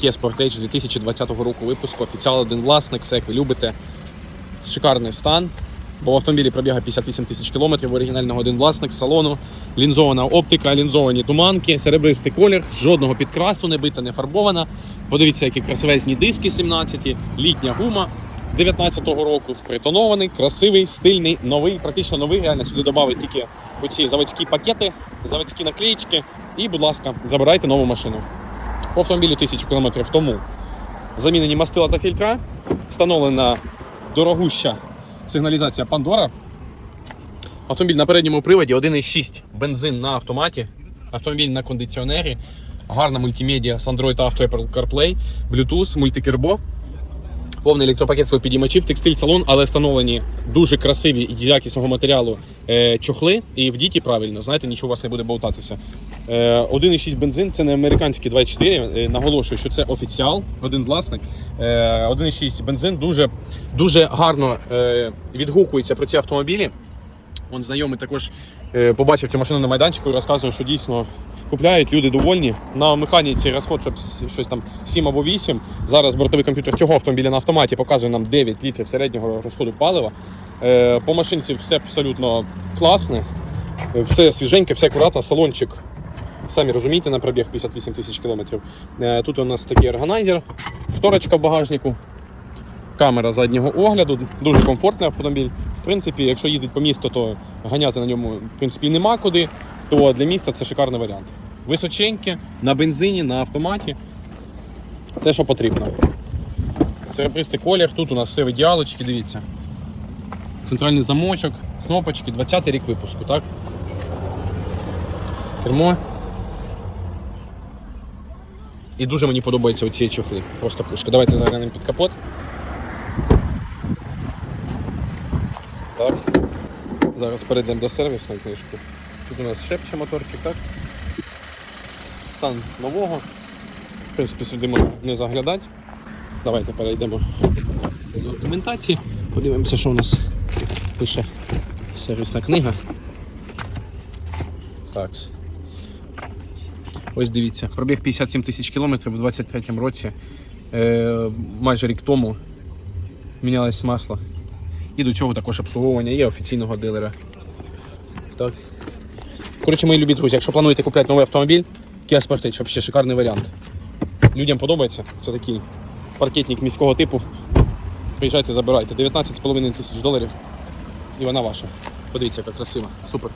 це Kia Sportage 2020 року випуску. Офіціал один власник, все як ви любите. Шикарний стан. Бо в автомобілі пробіга 58 тисяч кілометрів, оригінального один власник з салону, лінзована оптика, лінзовані туманки, серебристий колір, жодного підкрасу не бита, не фарбована. Подивіться, які красивезні диски 17, літня гума 19-го року, притонований, красивий, стильний, новий, практично новий. Реально сюди додали тільки оці заводські пакети, заводські наклеїчки. І, будь ласка, забирайте нову машину. По автомобілю 1000 км тому замінені мастила та фільтра, встановлена дорогуща сигналізація Пандора. Автомобіль на передньому приводі 1,6 бензин на автоматі, автомобіль на кондиціонері, гарна мультимедіа з Android Auto Apple CarPlay, Bluetooth, мультикербо, повний електропакет підіймачів, текстиль салон, але встановлені дуже красиві і якісного матеріалу е, чохли. І в діті правильно, знаєте, нічого у вас не буде болтатися. Е, 1,6 бензин це не американський 2,4. Е, наголошую, що це офіціал, один власник. Е, 1,6 бензин дуже, дуже гарно е, відгукується про ці автомобілі. Он знайомий також е, побачив цю машину на майданчику і розказував, що дійсно купляють, люди довольні. На механіці розход щоб щось там 7 або 8. Зараз бортовий комп'ютер цього автомобіля на автоматі показує нам 9 літрів середнього розходу палива. Е, По машинці все абсолютно класне, все свіженьке, все акуратно, салончик. Самі розумієте, на пробіг 58 тисяч кілометрів. Е, Тут у нас такий органайзер, шторочка в багажнику, камера заднього огляду, дуже комфортний автомобіль. В принципі, якщо їздить по місту, то ганяти на ньому в принципі нема куди, то для міста це шикарний варіант. Височеньке, на бензині, на автоматі. Те, що потрібно. Серебристий колір, тут у нас все в ідеалочці, дивіться. Центральний замочок, кнопочки, 20 й рік випуску, так? Кермо. І дуже мені подобаються оці чохли. Просто пушка. Давайте заглянемо під капот. Так. Зараз перейдемо до сервісної книжки. Тут у нас шепче моторчик, так? Стан нового. В принципі, сюди можна не заглядати. Давайте перейдемо до документації. Подивимося, що у нас пише сервісна книга. Так. Ось дивіться, пробіг 57 тисяч кілометрів у 23-му році. Е, майже рік тому мінялось масло. І до цього також обслуговування є офіційного дилера. Так. Коротше, мої любі друзі, якщо плануєте купляти новий автомобіль, Kia Sportage взагалі шикарний варіант. Людям подобається. Це такий паркетник міського типу. Приїжджайте, забирайте. 19,5 тисяч доларів. І вона ваша. Подивіться, яка красива. Супер.